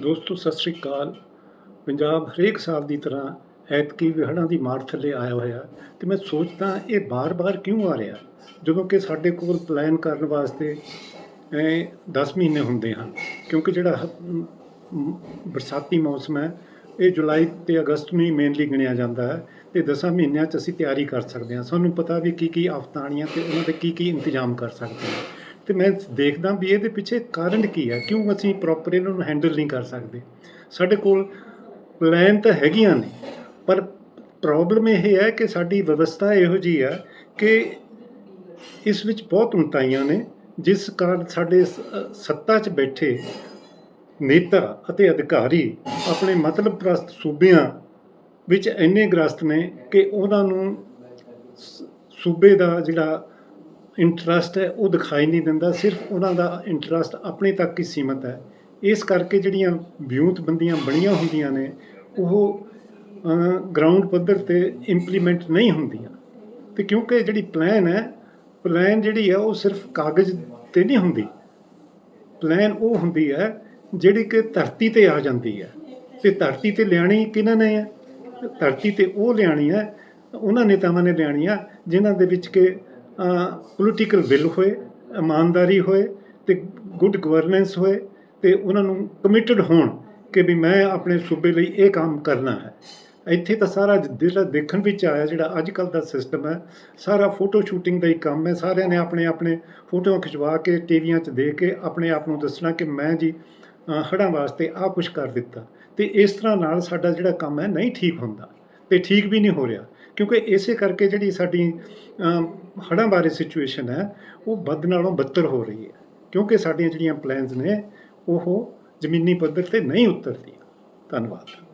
ਦੋਸਤੋ, ਸਤਿ ਸ੍ਰੀ ਅਕਾਲ। ਪੰਜਾਬ ਹਰੇਕ ਸਾਲ ਦੀ ਤਰ੍ਹਾਂ ਐਤਕੀ ਵਿਹੜਾਂ ਦੀ ਮਾਰ ਥੱਲੇ ਆਇਆ ਹੋਇਆ ਤੇ ਮੈਂ ਸੋਚਦਾ ਇਹ ਬਾਰ-ਬਾਰ ਕਿਉਂ ਆ ਰਿਹਾ? ਜਦੋਂ ਕਿ ਸਾਡੇ ਕੋਲ ਪਲਾਨ ਕਰਨ ਵਾਸਤੇ ਐ 10 ਮਹੀਨੇ ਹੁੰਦੇ ਹਨ, ਕਿਉਂਕਿ ਜਿਹੜਾ ਹ- ਬਰਸਾਤੀ ਮੌਸਮ ਹੈ, ਇਹ ਜੁਲਾਈ ਤੇ ਅਗਸਤ ਨੂੰ ਹੀ ਮੇਨਲੀ ਗਿਣਿਆ ਜਾਂਦਾ ਹੈ ਤੇ 10 ਮਹੀਨਿਆਂ 'ਚ ਅਸੀਂ ਤਿਆਰੀ ਕਰ ਸਕਦੇ ਹਾਂ। ਸਾਨੂੰ ਪਤਾ ਵੀ ਕੀ ਕੀ ਆਫਤਾਂ ਆਉਣੀਆਂ ਤੇ ਉਹਨਾਂ ਦੇ ਕੀ ਕੀ ਇੰਤਜ਼ਾਮ ਕਰ ਸਕਦੇ ਹਾਂ। ਤੇ ਮੈਂ ਦੇਖਦਾ ਵੀ ਇਹਦੇ ਪਿੱਛੇ ਕਾਰਨ ਕੀ ਹੈ ਕਿਉਂ ਅਸੀਂ ਪ੍ਰੋਪਰ ਇਹਨਾਂ ਨੂੰ ਹੈਂਡਲ ਨਹੀਂ ਕਰ ਸਕਦੇ? ਸਾਡੇ ਕੋਲ ਪਲਾਨ ਤਾਂ ਹੈਗੀਆਂ ਨੇ, ਪਰ ਪ੍ਰੋਬਲਮ ਇਹ ਹੈ ਕਿ ਸਾਡੀ ਵਿਵਸਥਾ ਇਹੋ ਜੀ ਹੈ ਕਿ ਇਸ ਵਿੱਚ ਬਹੁਤ ਉਣਤਾਈਆਂ ਨੇ, ਜਿਸ ਕਾਰਨ ਸਾਡੇ ਸ- ਸੱਤਾ 'ਚ ਬੈਠੇ ਨੇਤਾ ਅਤੇ ਅਧਿਕਾਰੀ ਆਪਣੇ ਮਤਲਬ ਪ੍ਰਸਤ ਸੂਬਿਆਂ ਵਿੱਚ ਇੰਨੇ ਗ੍ਰਸਤ ਨੇ ਕਿ ਉਹਨਾਂ ਨੂੰ ਸੂਬੇ ਦਾ ਜਿਹੜਾ ਇੰਟਰਸਟ ਹੈ, ਉਹ ਦਿਖਾਈ ਨਹੀਂ ਦਿੰਦਾ। ਸਿਰਫ ਉਹਨਾਂ ਦਾ ਇੰਟਰਸਟ ਆਪਣੇ ਤੱਕ ਹੀ ਸੀਮਤ ਹੈ। ਇਸ ਕਰਕੇ ਜਿਹੜੀਆਂ ਵਿਉਂਤਬੰਦੀਆਂ ਬਣੀਆਂ ਹੁੰਦੀਆਂ ਨੇ, ਉਹ ਗਰਾਊਂਡ ਪੱਧਰ ਤੇ ਇੰਪਲੀਮੈਂਟ ਨਹੀਂ ਹੁੰਦੀਆਂ। ਤੇ ਕਿਉਂਕਿ ਜਿਹੜੀ ਪਲਾਨ ਹੈ ਪਲਾਨ ਜਿਹੜੀ ਹੈ, ਉਹ ਸਿਰਫ ਕਾਗਜ਼ ਤੇ ਨਹੀਂ ਹੁੰਦੀ। ਪਲਾਨ ਉਹ ਹੁੰਦੀ ਹੈ, ਜਿਹੜੀ ਕਿ ਧਰਤੀ ਤੇ ਆ ਜਾਂਦੀ ਹੈ। ਤੇ ਧਰਤੀ ਤੇ ਲਿਆਣੀ ਕਿਹਨਾਂ ਨੇ ਹੈ? ਧਰਤੀ ਤੇ ਉਹ ਲਿਆਣੀ ਹੈ, ਉਹਨਾਂ ਨੇਤਾਵਾਂ ਨੇ ਲਿਆਣੀ ਆ ਜਿਨ੍ਹਾਂ ਦੇ ਵਿੱਚ ਕਿ ਪੋਲੀਟੀਕਲ ਵਿਲ ਹੋਏ ਇਮਾਨਦਾਰੀ ਹੋਏ ਤੇ ਗੁੱਡ ਗਵਰਨੈਂਸ ਹੋਏ ਤੇ ਉਹਨਾਂ ਨੂੰ ਕਮਿਟਡ ਹੋਣ ਕਿ ਵੀ ਮੈਂ ਆਪਣੇ ਸੂਬੇ ਲਈ ਇਹ ਕੰਮ ਕਰਨਾ ਹੈ। ਇੱਥੇ ਤਾਂ ਸਾਰਾ ਜਿਹੜਾ ਦੇਖਣ ਵਿੱਚ ਆਇਆ ਜਿਹੜਾ ਅੱਜ ਕੱਲ ਦਾ ਸਿਸਟਮ ਹੈ ਸਾਰਾ ਫੋਟੋ ਸ਼ੂਟਿੰਗ ਦਾ ਹੀ ਕੰਮ ਹੈ। ਸਾਰਿਆਂ ਨੇ ਆਪਣੇ ਆਪਣੇ ਫੋਟੋਆਂ ਖਿਚਵਾ ਕੇ ਟੀਵੀਆਂ 'ਚ ਦੇ ਕੇ ਆਪਣੇ ਆਪ ਨੂੰ ਦੱਸਣਾ ਕਿ ਮੈਂ ਜੀ ਅ, ਹੜ੍ਹਾਂ ਵਾਸਤੇ ਆਹ ਕੁਝ ਕਰ ਦਿੱਤਾ। ਤੇ ਇਸ ਤਰ੍ਹਾਂ ਨਾਲ ਸਾਡਾ ਜਿਹੜਾ ਕੰਮ ਹੈ ਨਹੀਂ ਠੀਕ ਹੁੰਦਾ ਤੇ ਠੀਕ ਵੀ ਨਹੀਂ ਹੋ ਰਿਹਾ। ਕਿਉਂਕਿ ਇਸੇ ਕਰਕੇ ਜਿਹੜੀ ਸਾਡੀ ਹੜ੍ਹਾਂ ਬਾਰੇ ਸਿਚੁਏਸ਼ਨ ਹੈ, ਉਹ ਵੱਧ ਨਾਲੋਂ ਬੱਤਰ ਹੋ ਰਹੀ ਹੈ। ਕਿਉਂਕਿ ਸਾਡੀਆਂ ਜਿਹੜੀਆਂ ਪਲਾਨਸ ਨੇ, ਉਹ ਜ਼ਮੀਨੀ ਪੱਧਰ ਤੇ ਨਹੀਂ ਉਤਰਦੀਆਂ। ਧੰਨਵਾਦ।